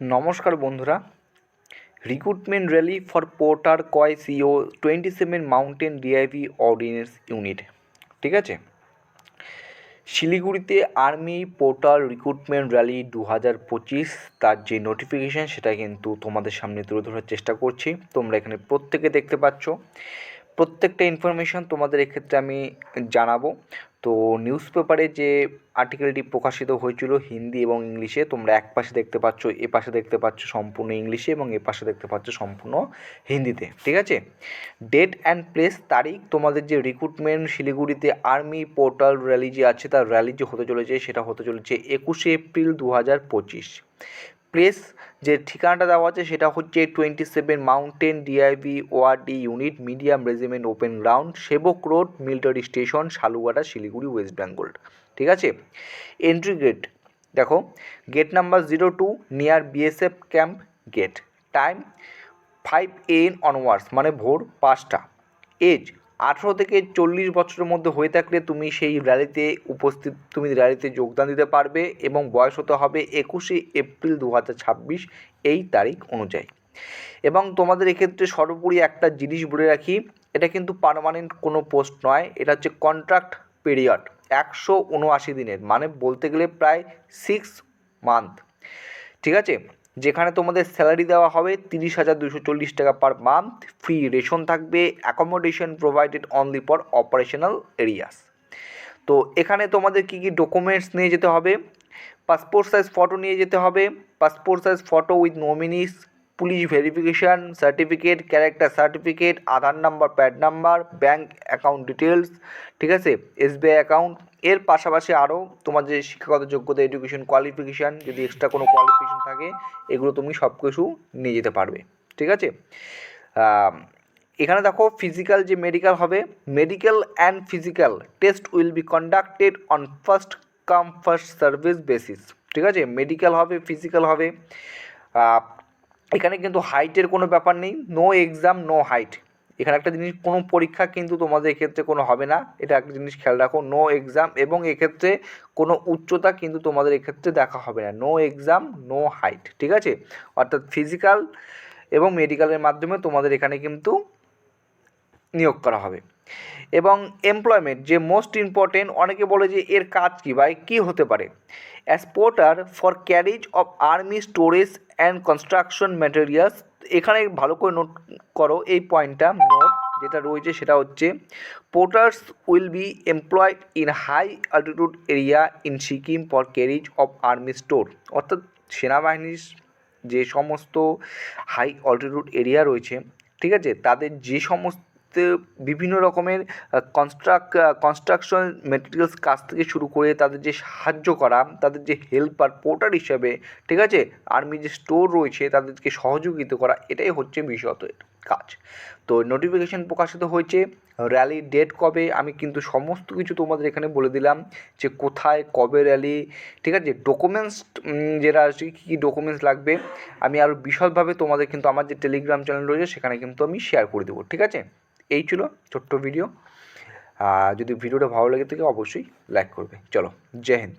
নমস্কার বন্ধুরা। Recruitment rally for porter কয় CO twenty seven mountain DIV ordnance unit ঠিক আছে? শিলিগুড়িতে আর্মি পোর্টাল রিক্রুটমেন্ট র্যালি দু হাজার পঁচিশ, তার যে নোটিফিকেশান সেটা কিন্তু তোমাদের সামনে তুলে ধরার চেষ্টা করছি। তোমরা এখানে প্রত্যেকে দেখতে পাচ্ছ। প্রত্যেকটা ইনফরমেশান তোমাদের এক্ষেত্রে আমি জানাব। তো নিউজ পেপারে যে আর্টিকেলটি প্রকাশিত হয়েছিল হিন্দি এবং ইংলিশে, তোমরা এক পাশে দেখতে পাচ্ছ, এ পাশে দেখতে পাচ্ছ সম্পূর্ণ ইংলিশে এবং এ পাশে দেখতে পাচ্ছ সম্পূর্ণ হিন্দিতে, ঠিক আছে? ডেট অ্যান্ড প্লেস তারিখ, তোমাদের যে রিক্রুটমেন্ট শিলিগুড়িতে আর্মি পোর্টাল র্যালি যে আছে, তার র্যালি যে হতে চলেছে, সেটা হতে চলেছে একুশে এপ্রিল দু হাজার পঁচিশ। প্লেস যে ঠিকানাটা দেওয়া আছে সেটা হচ্ছে twenty seven mountain DIV worthy unit medium regiment open ground Sevoke road military station Salugara Siliguri West Bengal ঠিক আছে? এন্ট্রি গেট দেখো gate number zero two near BSF camp gate time five and onwards মানে ভোর পাঁচটা। Age আঠেরো থেকে চল্লিশ বছরের মধ্যে হয়ে থাকলে তুমি সেই র্যালিতে উপস্থিত, তুমি র্যালিতে যোগদান দিতে পারবে এবং বয়স হতে হবে একুশে এপ্রিল দু হাজার ছাব্বিশ এই তারিখ অনুযায়ী। এবং তোমাদের এক্ষেত্রে সর্বোপরি একটা জিনিস বলে রাখি, এটা কিন্তু পার্মানেন্ট কোনো পোস্ট নয়, এটা হচ্ছে কন্ট্রাক্ট পিরিয়ড একশো উনআশি দিনের মানে বলতে গেলে প্রায় সিক্স মান্থ ঠিক আছে? যেখানে তোমাদের স্যালারি দেওয়া হবে তিরিশ হাজার দুশো চল্লিশ টাকা পার মান্থ ফ্রি রেশন থাকবে accommodation provided only for operational areas তো এখানে তোমাদের কী কী ডকুমেন্টস নিয়ে যেতে হবে? পাসপোর্ট সাইজ ফটো নিয়ে যেতে হবে passport size photo with nominees police verification, certificate, character certificate, Aadhaar number, PAN number bank account details ঠিক আছে? SBI account. এর পাশাপাশি আরও তোমার যে শিক্ষাগত যোগ্যতা, এডুকেশন কোয়ালিফিকেশান, যদি এক্সট্রা কোনো কোয়ালিফিকেশান থাকে, এগুলো তুমি সব কিছু নিয়ে যেতে পারবে, ঠিক আছে? এখানে দেখো ফিজিক্যাল যে মেডিকেল হবে medical and physical test will be conducted on first come first service basis ঠিক আছে? মেডিকেল হবে ফিজিক্যাল হবে। এখানে কিন্তু হাইটের কোনো ব্যাপার নেই নো এক্সাম নো হাইট এখানে একটা জিনিস, কোনো পরীক্ষা কিন্তু তোমাদের এক্ষেত্রে কোনো হবে না। এটা একটা জিনিস খেয়াল রাখো নো এক্সাম এবং এক্ষেত্রে কোনো উচ্চতা কিন্তু তোমাদের এক্ষেত্রে দেখা হবে না। নো এক্সাম নো হাইট ঠিক আছে? অর্থাৎ ফিজিক্যাল এবং মেডিকেলের মাধ্যমে তোমাদের এখানে কিন্তু নিয়োগ করা হবে। এবং এমপ্লয়মেন্ট যে মোস্ট ইম্পর্টেন্ট অনেকে বলে যে এর কাজ কী বা কী হতে পারে? As porter for carriage of army storage and construction materials এখানে ভালো করে নোট করো এই পয়েন্টটা নোট যেটা রয়েছে সেটা হচ্ছে porters will be employed in high altitude area in Sikkim for carriage of army store অর্থাৎ সেনাবাহিনীর যে সমস্ত হাই অল্টিটিউড এরিয়া রয়েছে, ঠিক আছে? তাদের যে সমস্ত বিভিন্ন রকমের কনস্ট্রাক কনস্ট্রাকশন মেটেরিয়ালস কাজ থেকে শুরু করে তাদের যে সাহায্য করা, তাদের যে হেল্পার পোর্টার হিসাবে, ঠিক আছে? আর্মি যে স্টোর রয়েছে, তাদেরকে সহযোগিতা করা, এটাই হচ্ছে বিশেষত কাজ। তো নোটিফিকেশান প্রকাশিত হয়েছে র্যালি ডেট কবে, আমি কিন্তু সমস্ত কিছু তোমাদের এখানে বলে দিলাম, যে কোথায়, কবে র্যালি ঠিক আছে? ডকুমেন্টস যেটা আছে, কী কী ডকুমেন্টস লাগবে, আমি আরও বিশদভাবে তোমাদের কিন্তু আমার যে টেলিগ্রাম চ্যানেল রয়েছে, সেখানে কিন্তু আমি শেয়ার করে দেবো, ঠিক আছে? এই ছিল ছোট্ট ভিডিও যদি ভিডিওটা ভালো লেগে থাকে অবশ্যই লাইক করবে। চলো, জয় হিন্দ।